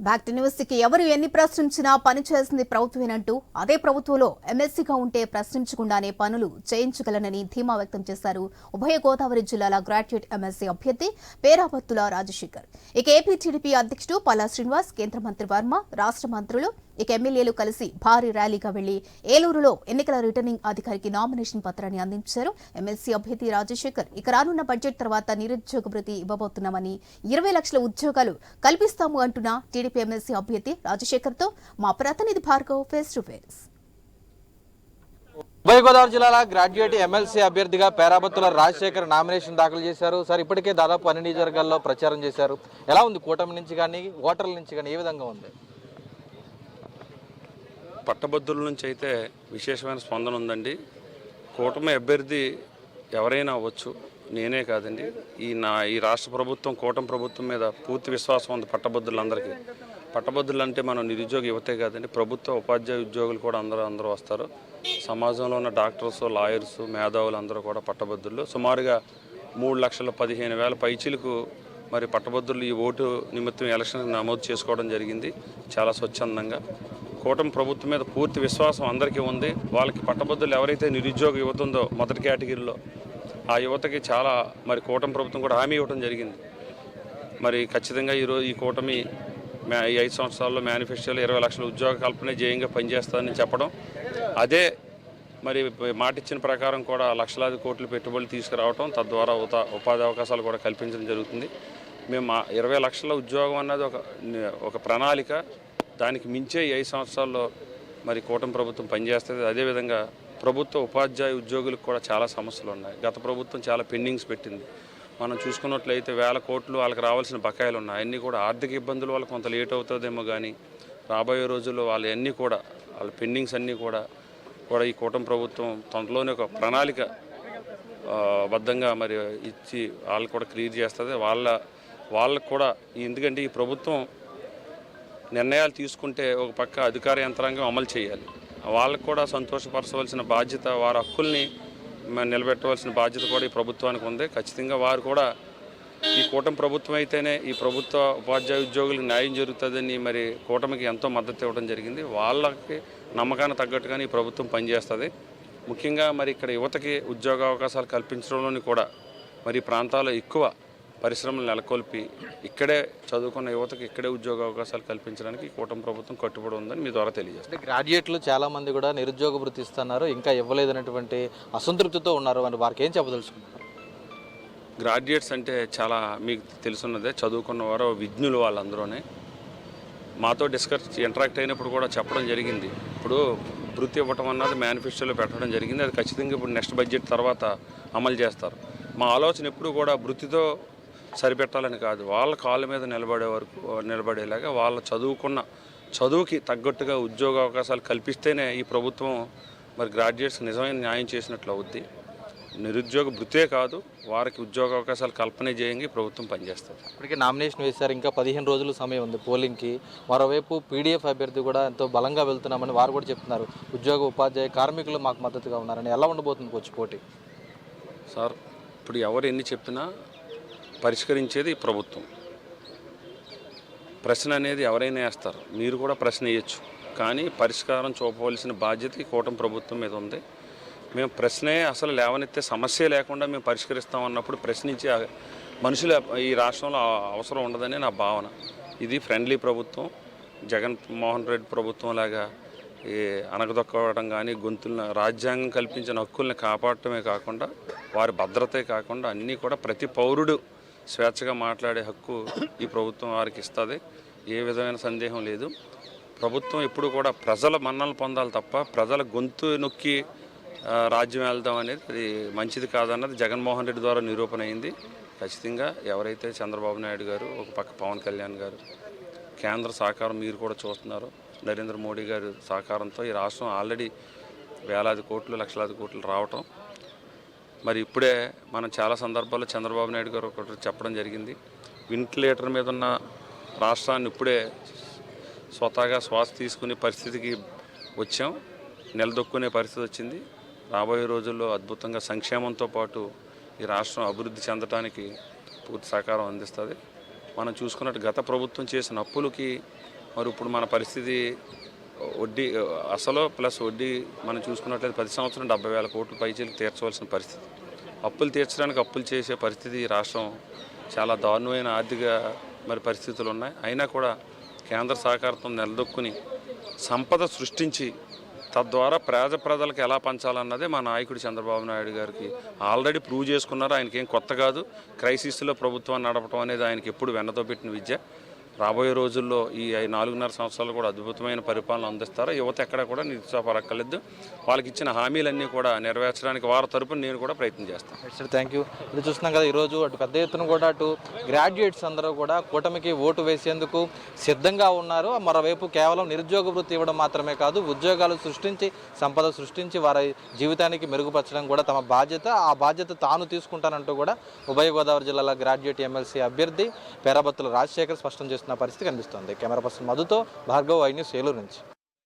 Back to ఎవరు ఎన్ని ప్రశ్నించినా పని చేసింది ప్రభుత్వమేనంటూ అదే ప్రభుత్వంలో ఎమ్మెల్సీగా ఉంటే ప్రశ్నించకుండానే పనులు చేయించగలనని ధీమా వ్యక్తం చేశారు ఉభయ గోదావరి జిల్లాల గ్రాడ్యుయేట్ ఎమ్మెల్సీ అభ్యర్థి పేరాపత్తుల రాజశేఖర్. ఇక ఏపీ టీడీపీ అధ్యక్షుడు పల్లా శ్రీనివాస్ కేంద్ర మంత్రి వర్మ రాష్ట్ర మంత్రులు ఇక ఎమ్మెల్యేలు కలిసి భారీ ర్యాలీగా వెళ్ళి ఏలూరులో ఎన్నికల రిటర్నింగ్ అధికారికి నామినేషన్ పత్రాన్ని అందించారు. ఎమ్మెల్సీ అభ్యర్థి రాజశేఖర్. ఇక రానున్న బడ్జెట్ తర్వాత నిరుద్యోగ భృతి ఇవ్వబోతున్నామని ఇరవై లక్షల ఉద్యోగాలు కల్పిస్తాము అంటున్న టీడీపీ ఎమ్మెల్సీ అభ్యర్థి రాజశేఖర్తో మా ప్రతినిధి భార్గవ్ ఫేస్ టు ఫేస్. ఉభయ గోదావరి జిల్లాల గ్రాడ్యుయేట్ ఎమ్మెల్సీ అభ్యర్థిగా పేరాబత్తుల రాజశేఖర్ నామినేషన్ దాఖలు చేశారు. సార్ ఇప్పటికే దాదాపు అన్ని నియోజకవర్గాల్లో ప్రచారం చేశారు. ఎలా ఉంది? కూటమి నుంచి కానీ ఓటర్ల నుంచి కానీ ఏ విధంగా ఉంది? పట్టభద్రుల నుంచి అయితే విశేషమైన స్పందన ఉందండి. కూటమి అభ్యర్థి ఎవరైనా అవ్వచ్చు నేనే కాదండి. ఈ నా ఈ రాష్ట్ర ప్రభుత్వం కూటమి ప్రభుత్వం మీద పూర్తి విశ్వాసం ఉంది పట్టభద్రులందరికీ. పట్టభద్రులు అంటే మనం నిరుద్యోగ యువతే కాదండి ప్రభుత్వ ఉపాధ్యాయ ఉద్యోగులు కూడా అందరూ అందరూ వస్తారు. సమాజంలో ఉన్న డాక్టర్స్ లాయర్స్ మేధావులు అందరూ కూడా పట్టభద్రులు. సుమారుగా మూడు లక్షల పదిహేను వేల పైచీలకు మరి పట్టభద్రులు ఈ ఓటు నిమిత్తం ఎలక్షన్ నమోదు చేసుకోవడం జరిగింది. చాలా స్వచ్ఛందంగా. కూటమి ప్రభుత్వం మీద పూర్తి విశ్వాసం అందరికీ ఉంది. వాళ్ళకి పట్టబద్ధులు ఎవరైతే నిరుద్యోగ యువత ఉందో మొదటి కేటగిరీలో ఆ యువతకి చాలా మరి కూటమి ప్రభుత్వం కూడా హామీ ఇవ్వడం జరిగింది. మరి ఖచ్చితంగా ఈరోజు ఈ కూటమి ఈ ఐదు సంవత్సరాల్లో మేనిఫెస్టోలో ఇరవై లక్షల ఉద్యోగ కల్పన జయంగా పనిచేస్తుందని చెప్పడం. అదే మరి మాట ఇచ్చిన ప్రకారం కూడా లక్షలాది కోట్ల పెట్టుబడులు తీసుకురావడం తద్వారా ఉతా ఉపాధి అవకాశాలు కూడా కల్పించడం జరుగుతుంది. మేము ఇరవై లక్షల ఉద్యోగం అన్నది ఒక ఒక ప్రణాళిక. దానికి మించే ఐదు సంవత్సరాల్లో మరి కూటమి ప్రభుత్వం పనిచేస్తుంది. అదేవిధంగా ప్రభుత్వ ఉపాధ్యాయ ఉద్యోగులకు కూడా చాలా సమస్యలు ఉన్నాయి. గత ప్రభుత్వం చాలా పెండింగ్స్ పెట్టింది. మనం చూసుకున్నట్లయితే వేల కోట్లు వాళ్ళకి రావాల్సిన బకాయిలు ఉన్నాయి. అన్నీ కూడా ఆర్థిక ఇబ్బందుల వల్ల కొంత లేట్ అవుతుందేమో కానీ రాబోయే రోజుల్లో వాళ్ళు అన్నీ కూడా వాళ్ళ పెండింగ్స్ అన్నీ కూడా కూడా ఈ కూటమి ప్రభుత్వం తనలోనే ఒక ప్రణాళిక బద్ధంగా మరి ఇచ్చి వాళ్ళు కూడా క్లియర్ చేస్తుంది. వాళ్ళ వాళ్ళకు కూడా ఎందుకంటే ఈ ప్రభుత్వం నిర్ణయాలు తీసుకుంటే ఒక పక్క అధికార యంత్రాంగం అమలు చేయాలి. వాళ్ళకు కూడా సంతోషపరచవలసిన బాధ్యత వారి హక్కుల్ని నిలబెట్టవలసిన బాధ్యత కూడా ఈ ప్రభుత్వానికి ఉంది. ఖచ్చితంగా వారు కూడా ఈ కూటమి ప్రభుత్వం అయితేనే ఈ ప్రభుత్వ ఉపాధ్యాయ ఉద్యోగులకు న్యాయం జరుగుతుందని మరి కూటమికి ఎంతో మద్దతు ఇవ్వడం జరిగింది. వాళ్ళకి నమ్మకాన్ని తగ్గట్టుగానే ఈ ప్రభుత్వం పనిచేస్తుంది. ముఖ్యంగా మరి ఇక్కడ యువతకి ఉద్యోగ అవకాశాలు కల్పించడంలోని కూడా మరి ప్రాంతాల్లో ఎక్కువ పరిశ్రమలు నెలకొల్పి ఇక్కడే చదువుకున్న యువతకి ఇక్కడే ఉద్యోగ అవకాశాలు కల్పించడానికి కూటమి ప్రభుత్వం కట్టుబడి ఉందని మీ ద్వారా తెలియజేస్తాను అంటే గ్రాడ్యుయేట్లు చాలా మంది కూడా నిరుద్యోగ వృత్తి ఇస్తున్నారు ఇంకా ఇవ్వలేదనేటువంటి అసంతృప్తితో ఉన్నారు అని వారికి ఏం చెప్పదలుచుకున్నారు? గ్రాడ్యుయేట్స్ అంటే చాలా మీకు తెలుసున్నదే చదువుకున్న వారు విజ్ఞులు వాళ్ళందరూనే. మాతో డిస్కస్ ఇంటరాక్ట్ అయినప్పుడు కూడా చెప్పడం జరిగింది. ఇప్పుడు వృత్తి ఇవ్వటం అన్నది మేనిఫెస్టోలో పెట్టడం జరిగింది. అది ఖచ్చితంగా ఇప్పుడు నెక్స్ట్ బడ్జెట్ తర్వాత అమలు చేస్తారు. మా ఆలోచన ఎప్పుడు కూడా వృత్తితో సరిపెట్టాలని కాదు. వాళ్ళ కాళ్ళ మీద నిలబడే వరకు నిలబడేలాగా వాళ్ళ చదువుకున్న చదువుకి తగ్గట్టుగా ఉద్యోగ అవకాశాలు కల్పిస్తేనే ఈ ప్రభుత్వం మరి గ్రాడ్యుయేట్స్ నిజమైన న్యాయం చేసినట్లు అవుద్ది. నిరుద్యోగ వృత్తే కాదు వారికి ఉద్యోగ అవకాశాలు కల్పన చేయంగా ప్రభుత్వం పనిచేస్తుంది. ఇప్పటికే నామినేషన్ వేశారు. ఇంకా పదిహేను రోజులు సమయం ఉంది పోలింగ్కి. మరోవైపు పీడీఎఫ్ అభ్యర్థి కూడా ఎంతో బలంగా వెళ్తున్నామని వారు కూడా చెప్తున్నారు. ఉద్యోగ ఉపాధ్యాయ కార్మికులు మాకు మద్దతుగా ఉన్నారని. ఎలా ఉండబోతుంది వచ్చి పోటీ? సార్ ఇప్పుడు ఎవరు ఎన్ని చెప్పినా పరిష్కరించేది ప్రభుత్వం. ప్రశ్న అనేది ఎవరైనా వేస్తారు. మీరు కూడా ప్రశ్న వేయచ్చు. కానీ పరిష్కారం చూపవలసిన బాధ్యత ఈ కూటమి ప్రభుత్వం మీద ఉంది. మేము ప్రశ్నే అసలు లేవనెత్తే సమస్య లేకుండా మేము పరిష్కరిస్తాం అన్నప్పుడు ప్రశ్నించే మనుషులు ఈ రాష్ట్రంలో అవసరం ఉండదని నా భావన. ఇది ఫ్రెండ్లీ ప్రభుత్వం. జగన్ మోహన్ రెడ్డి ప్రభుత్వం లాగా ఈ అనగదొక్కడం కానీ గొంతులను రాజ్యాంగం కల్పించిన హక్కుల్ని కాపాడటమే కాకుండా వారి భద్రతే కాకుండా అన్నీ కూడా ప్రతి పౌరుడు స్వేచ్ఛగా మాట్లాడే హక్కు ఈ ప్రభుత్వం వారికి ఇస్తుంది. ఏ విధమైన సందేహం లేదు. ప్రభుత్వం ఎప్పుడు కూడా ప్రజల మన్నలు పొందాలి తప్ప ప్రజల గొంతు నొక్కి రాజ్యం వెళ్దాం అనేది అది మంచిది కాదన్నది జగన్మోహన్ రెడ్డి ద్వారా నిరూపణ అయింది. ఖచ్చితంగా ఎవరైతే చంద్రబాబు నాయుడు గారు ఒక పక్క పవన్ కళ్యాణ్ గారు కేంద్ర సహకారం మీరు కూడా చూస్తున్నారు. నరేంద్ర మోడీ గారి సహకారంతో ఈ రాష్ట్రం ఆల్రెడీ వేలాది కోట్లు లక్షలాది కోట్లు రావటం మరి ఇప్పుడే మనం చాలా సందర్భాల్లో చంద్రబాబు నాయుడు గారు ఒకటి చెప్పడం జరిగింది. వెంటిలేటర్ మీద ఉన్న రాష్ట్రాన్ని ఇప్పుడే స్వతహాగా శ్వాస తీసుకునే పరిస్థితికి వచ్చాం. నిలదొక్కునే పరిస్థితి వచ్చింది. రాబోయే రోజుల్లో అద్భుతంగా సంక్షేమంతో పాటు ఈ రాష్ట్రం అభివృద్ధి చెందడానికి పూర్తి సహకారం అందిస్తుంది. మనం చూసుకున్నట్టు గత ప్రభుత్వం చేసిన అప్పులకి మరి ఇప్పుడు మన పరిస్థితి వడ్డీ అసలు ప్లస్ వడ్డీ మనం చూసుకున్నట్లయితే పది సంవత్సరం డెబ్బై వేల కోట్లు పైచీలు తీర్చవలసిన పరిస్థితి. అప్పులు తీర్చడానికి అప్పులు చేసే పరిస్థితి ఈ రాష్ట్రం చాలా దారుణమైన ఆర్థిక మరి పరిస్థితులు ఉన్నాయి. అయినా కూడా కేంద్ర సహకారంతో నిలదొక్కుని సంపద సృష్టించి తద్వారా పేద ప్రజలకు ఎలా పంచాలన్నదే మా నాయకుడు చంద్రబాబు నాయుడు గారికి ఆల్రెడీ ప్రూవ్ చేసుకున్నారు. ఆయనకి ఏం కొత్త కాదు. క్రైసిస్లో ప్రభుత్వాన్ని నడపడం అనేది ఆయనకి ఎప్పుడు వెన్నతో పెట్టిన విద్య. రాబోయే రోజుల్లో ఈ నాలుగున్నర సంవత్సరాలు కూడా అద్భుతమైన పరిపాలన అందిస్తారు? యువత ఎక్కడ కూడా నిరుత్సాహపడక్కర్లేదు వాళ్ళకి ఇచ్చిన హామీలన్నీ కూడా నెరవేర్చడానికి వారి తరపున నేను కూడా ప్రయత్నం చేస్తాను. సార్ థ్యాంక్ యూ ఇది చూస్తున్నాం కదా ఈరోజు అటు పెద్ద ఎత్తున కూడా అటు గ్రాడ్యుయేట్స్ అందరూ కూడా కూటమికి ఓటు వేసేందుకు సిద్ధంగా ఉన్నారు. మరోవైపు కేవలం నిరుద్యోగ వృత్తి ఇవ్వడం మాత్రమే కాదు ఉద్యోగాలు సృష్టించి సంపద సృష్టించి వారి జీవితానికి మెరుగుపరచడం కూడా తమ బాధ్యత. ఆ బాధ్యత తాను తీసుకుంటానంటూ కూడా ఉభయ గోదావరి జిల్లాల గ్రాడ్యుయేట్ ఎమ్మెల్సీ అభ్యర్థి పేరాబత్తుల రాజశేఖర్ స్పష్టం చేస్తున్న పరిస్థితి కనిపిస్తోంది. కెమెరా పర్సన్ మధుతో భార్గవ్ ఐ న్యూస్ ఏలూరు నుంచి.